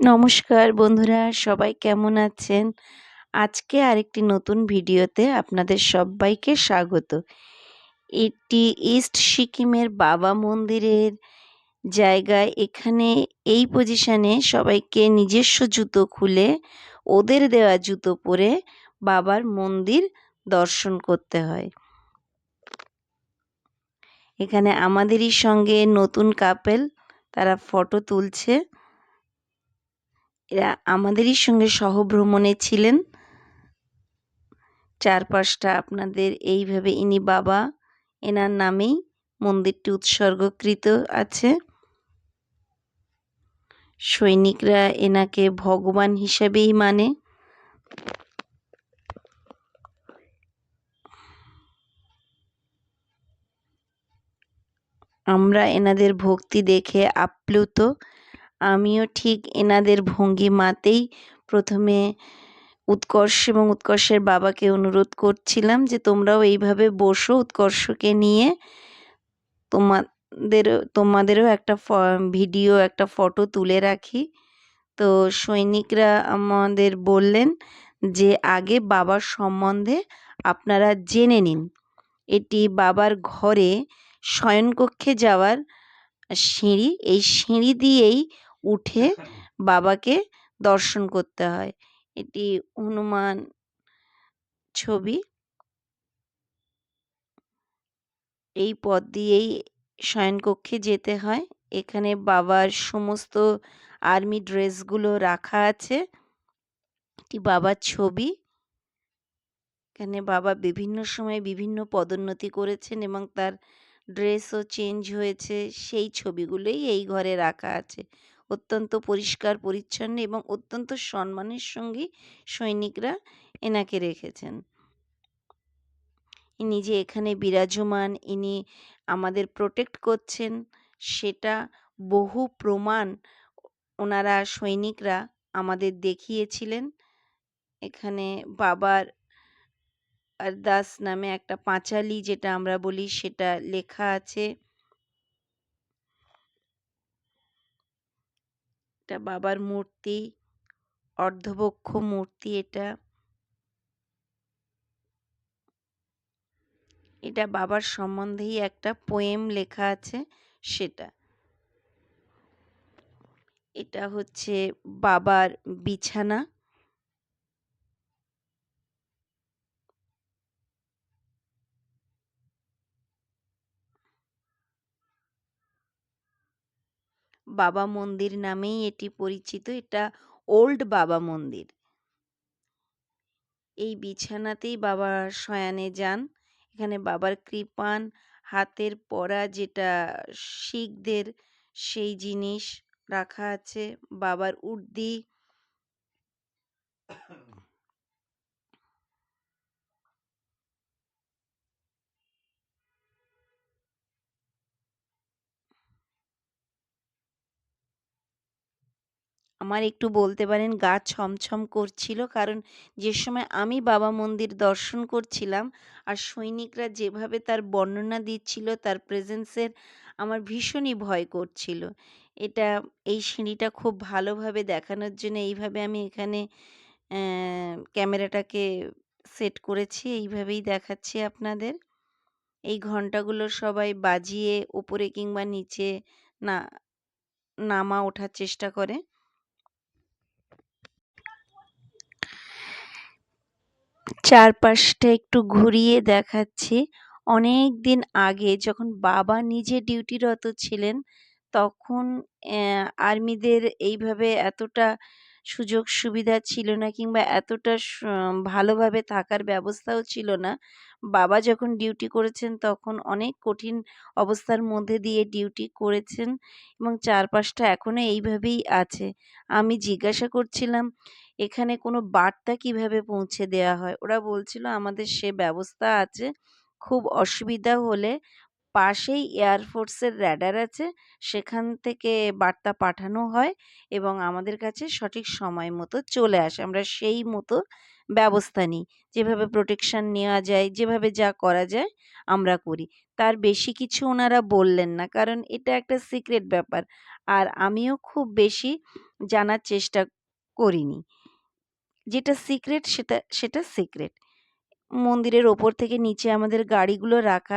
নমস্কার বন্ধুরা, সবাই কেমন আছেন? আজকে আরেকটি নতুন ভিডিওতে আপনাদের সবাইকে স্বাগত। এটি ইস্ট সিকিমের বাবা মন্দিরের জায়গায়। এখানে এই পজিশনে সবাইকে নিজস্ব জুতো খুলে ওদের দেওয়া জুতো পরে বাবার মন্দির দর্শন করতে হয়। এখানে আমাদেরই সঙ্গে নতুন কাপেল তারা ফটো তুলছে। এরা আমাদেরই সঙ্গে সহভ্রমণে ছিলেন। চারপাশটা আপনাদের এইভাবে ইনি বাবা, এনার নামেই মন্দিরটি উৎসর্গকৃত আছে। সৈনিকরা এনাকে ভগবান হিসাবেই মানে। আমরা এনাদের ভক্তি দেখে আপ্লুত। আমিও ঠিক এনাদের ভঙ্গিমাতেই প্রথমে উৎকর্ষ এবং উৎকর্ষের বাবাকে অনুরোধ করছিলাম যে তোমরাও এইভাবে বসো উৎকর্ষকে নিয়ে। তোমাদের, তোমাদেরও একটা ভিডিও, একটা ফটো তুলে রাখি। তো সৈনিকরা আমাদের বললেন যে আগে বাবার সম্বন্ধে আপনারা জেনে নিন। এটি বাবার ঘরে শয়নকক্ষে যাওয়ার সিঁড়ি। এই সিঁড়ি দিয়েই উঠে বাবাকে দর্শন করতে হয়। এটি হনুমান ছবি। এই পথ দিয়েই শয়নকক্ষে যেতে হয়। এখানে বাবার সমস্ত আর্মি ড্রেসগুলো রাখা আছে। এটি বাবার ছবি। এখানে বাবা বিভিন্ন সময়ে বিভিন্ন পদোন্নতি করেছেন এবং তার ড্রেসও চেঞ্জ হয়েছে। সেই ছবিগুলোই এই ঘরে রাখা আছে। অত্যন্ত পরিষ্কার, পরিচ্ছন্ন এবং অত্যন্ত সম্মানের সঙ্গেই সৈনিকরা এনাকে রেখেছেন। ইনি যে এখানে বিরাজমান, ইনি আমাদের প্রোটেক্ট করছেন, সেটা বহু প্রমাণ ওনারা সৈনিকরা আমাদের দেখিয়েছিলেন। এখানে বাবার আর দাস নামে একটা পাঁচালি যেটা আমরা বলি, সেটা লেখা আছে। এটা বাবার মূর্তি, অর্ধবক্ষ মূর্তি এটা। এটা বাবার সম্বন্ধেই একটা পোয়েম লেখা আছে সেটা। এটা হচ্ছে বাবার বিছানা। বাবা মন্দির নামেই এটি পরিচিত। এটা ওল্ড বাবা মন্দির। এই বিছানাতেই বাবা শয়ানে যান। এখানে বাবার কৃপান, হাতের পরা যেটা শিখদের, সেই জিনিস রাখা আছে। বাবার উর্দি আমার একটু বলতে পারেন, গা ছমছম করছিল। কারণ যে সময় আমি বাবা মন্দির দর্শন করছিলাম, আর সৈনিকরা যেভাবে তার বর্ণনা দিচ্ছিল, তার প্রেজেন্সের আমার ভীষণই ভয় করছিল। এটা, এই সিঁড়িটা খুব ভালোভাবে দেখানোর জন্য এইভাবে আমি এখানে ক্যামেরাটাকে সেট করেছি, এইভাবেই দেখাচ্ছি আপনাদের। এই ঘন্টাগুলো সবাই বাজিয়ে ওপরে কিংবা নিচে না, নামা ওঠার চেষ্টা করে। চারপাশটা একটু ঘুরিয়ে দেখাচ্ছি। অনেক দিন আগে যখন বাবা নিজে ডিউটিরত ছিলেন, তখন আর্মিদের এইভাবে এতটা সুযোগ সুবিধা ছিল না কিংবা এতটা ভালোভাবে থাকার ব্যবস্থাও ছিল না। বাবা যখন ডিউটি করেছেন, তখন অনেক কঠিন অবস্থার মধ্যে দিয়ে ডিউটি করেছেন এবং চারপাশটা এখনও এইভাবেই আছে। আমি জিজ্ঞাসা করছিলাম এখানে কোনো বার্তা কীভাবে পৌঁছে দেওয়া হয়? ওরা বলছিল, আমাদের সে ব্যবস্থা আছে, খুব অসুবিধা হলে পাশেই এয়ারফোর্সের র্যাডার আছে, সেখান থেকে বার্তা পাঠানো হয় এবং আমাদের কাছে সঠিক সময় মতো চলে আসে। আমরা সেই মতো ব্যবস্থা নিই। যেভাবে প্রোটেকশান নেওয়া যায়, যেভাবে যা করা যায়, আমরা করি। তার বেশি কিছু ওনারা বললেন না, কারণ এটা একটা সিক্রেট ব্যাপার। আর আমিও খুব বেশি জানার চেষ্টা করিনি। যেটা সিক্রেট সেটা সেটা সিক্রেট মন্দিরের ওপর থেকে নিচে আমাদের গাড়িগুলো রাখা